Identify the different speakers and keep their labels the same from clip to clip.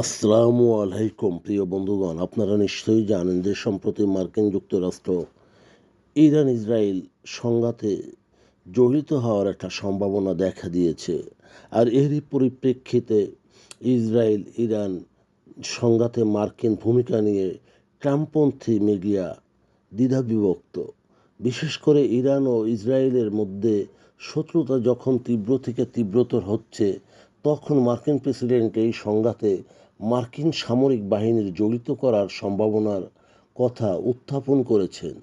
Speaker 1: আসসালামু আলাইকুম, প্রিয় বন্ধুগণ। আপনারা নিশ্চয়ই জানেন যে সম্প্রতি মার্কিন যুক্তরাষ্ট্র ইরান ইসরায়েল সংঘাতে জড়িত হওয়ার একটা সম্ভাবনা দেখা দিয়েছে। আর এরই পরিপ্রেক্ষিতে ইসরায়েল ইরান সংঘাতে মার্কিন ভূমিকা নিয়ে ট্রাম্পপন্থী মিডিয়া দ্বিধাবিভক্ত। বিশেষ করে ইরান ও ইসরায়েলের মধ্যে শত্রুতা যখন তীব্র থেকে তীব্রতর হচ্ছে তখন মার্কিন প্রেসিডেন্ট এই সংঘাতে মার্কিন সামরিক বাহিনীর জড়িত করার সম্ভাবনার কথা উত্থাপন করেছেন।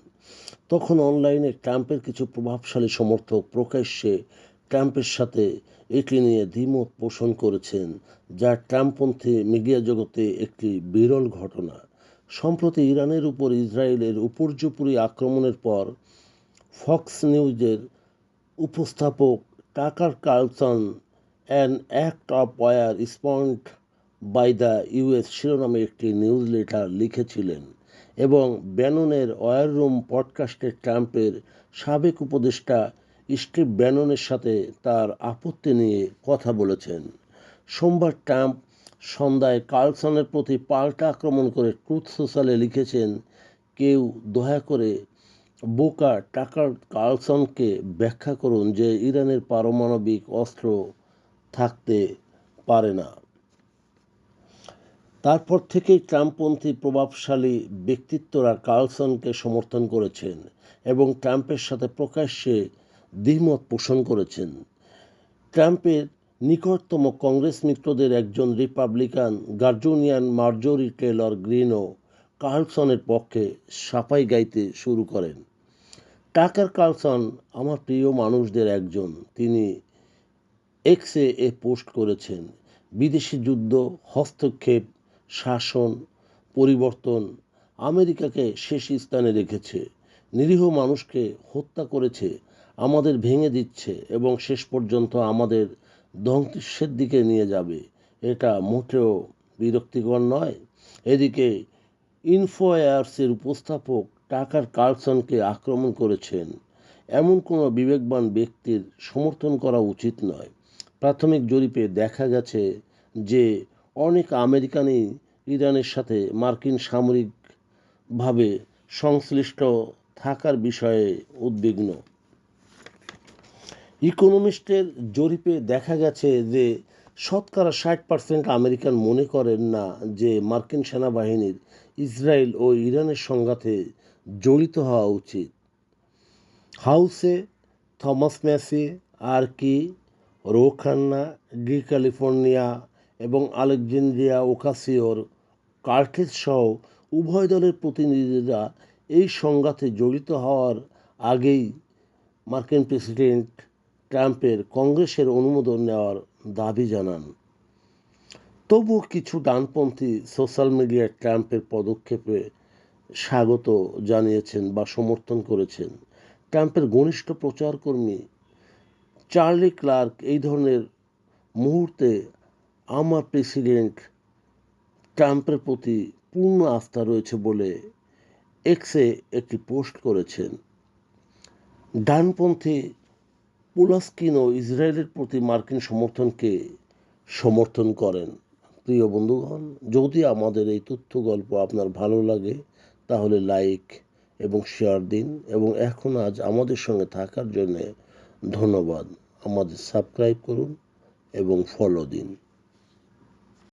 Speaker 1: তখন অনলাইনে ট্রাম্পের কিছু প্রভাবশালী সমর্থক প্রকাশ্যে ট্রাম্পের সাথে এটি নিয়ে দ্বিমত পোষণ করেছেন, যা ট্রাম্পপন্থী মিডিয়া জগতে একটি বিরল ঘটনা। সম্প্রতি ইরানের উপর ইসরায়েলের উপর্যুপুরি আক্রমণের পর ফক্স নিউজের উপস্থাপক Tucker Carlson an act of war sponsored by the US শিরোনামে একটি নিউজ লেটার লিখেছিলেন এবং ব্যাননের ওয়ার রুম পডকাস্টে ট্রাম্পের সাবেক উপদেষ্টা স্টিভ ব্যাননের সাথে তার আপত্তি নিয়ে কথা বলেছেন। সোমবার ট্রাম্প সন্ধ্যায় কার্লসনের প্রতি পাল্টা আক্রমণ করে ট্রুথ সোশ্যালে লিখেছেন, কেউ দয়া করে বোকা টাকার কার্লসনকে ব্যাখ্যা করুন যে ইরানের পারমাণবিক অস্ত্র থাকতে পারে না। তারপর থেকেই ট্রাম্পপন্থী প্রভাবশালী ব্যক্তিত্বরা কার্লসনকে সমর্থন করেছেন এবং ট্রাম্পের সাথে প্রকাশ্যে দ্বিমত পোষণ করেছেন। ট্রাম্পের নিকটতম কংগ্রেস মিত্রদের একজন রিপাবলিকান গার্জুনিয়ান মার্জরি টেলর গ্রিনও কার্লসনের পক্ষে সাফাই গাইতে শুরু করেন। টাকার কার্লসন আমার প্রিয় মানুষদের একজন। তিনি এক্সে এ পোস্ট করেছেন, বিদেশি যুদ্ধ, হস্তক্ষেপ, শাসন, পরিবর্তন, আমেরিকাকে শেষ স্থানে রেখেছে, নিরীহ মানুষকে হত্যা করেছে, আমাদের ভেঙে দিচ্ছে এবং শেষ পর্যন্ত আমাদের ধ্বংসের দিকে নিয়ে যাবে। এটা মোটেও বিরক্তিকর নয়। এদিকে ইনফোয়ার্সের উপস্থাপক টাকার কার্লসনকে আক্রমণ করেছেন। এমন কোনো বিবেকবান ব্যক্তির সমর্থন করা উচিত নয়। প্রাথমিক জরিপে দেখা গেছে যে অনেক আমেরিকানই ইরানের সাথে মার্কিন সামরিকভাবে সংশ্লিষ্ট থাকার বিষয়ে উদ্বিগ্ন। ইকোনমিস্টের জরিপে দেখা গেছে যে শতকরা ষাট পার্সেন্ট আমেরিকান মনে করেন না যে মার্কিন সেনাবাহিনীর ইসরায়েল ও ইরানের সংঘাতে জড়িত হওয়া উচিত। হাউসে, থমাস ম্যাসি আর কি রোখান্না ডি ক্যালিফোর্নিয়া এবং আলেকজেন্দ্রিয়া ওকাসিওর কার্টেজ সহ উভয় দলের প্রতিনিধিরা এই সংঘাতে জড়িত হওয়ার আগেই মার্কিন প্রেসিডেন্ট ট্রাম্পের কংগ্রেসের অনুমোদন নেওয়ার দাবি জানান। তবু কিছু ডানপন্থী সোশ্যাল মিডিয়ায় ট্রাম্পের পদক্ষেপে স্বাগত জানিয়েছেন বা সমর্থন করেছেন। ট্রাম্পের ঘনিষ্ঠ প্রচারকর্মী চার্লি ক্লার্ক এই ধরনের মুহূর্তে আমার প্রেসিডেন্ট ট্রাম্পের প্রতি পূর্ণ আস্থা রয়েছে বলে এক্সে একটি পোস্ট করেছেন। ডানপন্থী পুলাস্কিনও ইসরায়েলের প্রতি মার্কিন সমর্থনকে সমর্থন করেন। প্রিয় বন্ধুগণ, যদি আমাদের এই তথ্য গল্প আপনার ভালো লাগে, তাহলে লাইক এবং শেয়ার দিন এবং এখন আজ আমাদের সঙ্গে থাকার জন্যে ধন্যবাদ। আমাদের সাবস্ক্রাইব করুন এবং ফলো দিন।